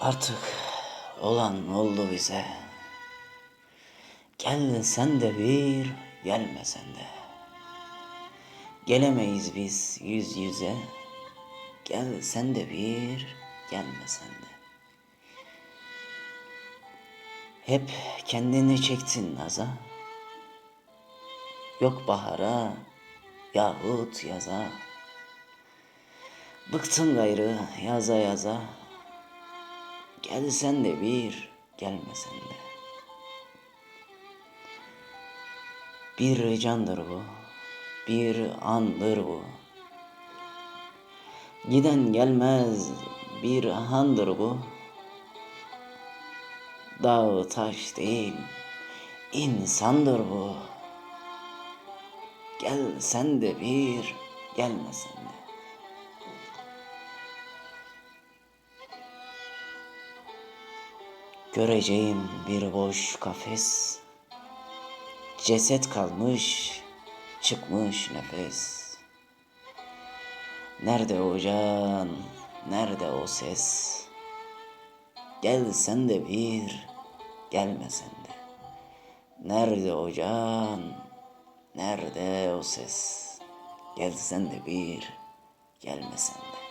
Artık olan oldu bize. Gel sen de bir, gelme sen de. Gelemeyiz biz yüz yüze. Gel sen de bir, gelme sen de. Hep kendini çektin naza. Yok bahara yahut yaza. Bıktım gayrı yaza yaza. Gel sen de bir, gelme sen de. Bir candır bu, bir andır bu. Giden gelmez bir handır bu. Dağ taş değil, insandır bu. Gel sen de bir, gelme sen de. Göreceğim bir boş kafes. Ceset kalmış, çıkmış nefes. Nerede o can, nerede o ses? Gel sen de bir, gelme sen de. Nerede o can, nerede o ses? Gel sen de bir, gelme sen de.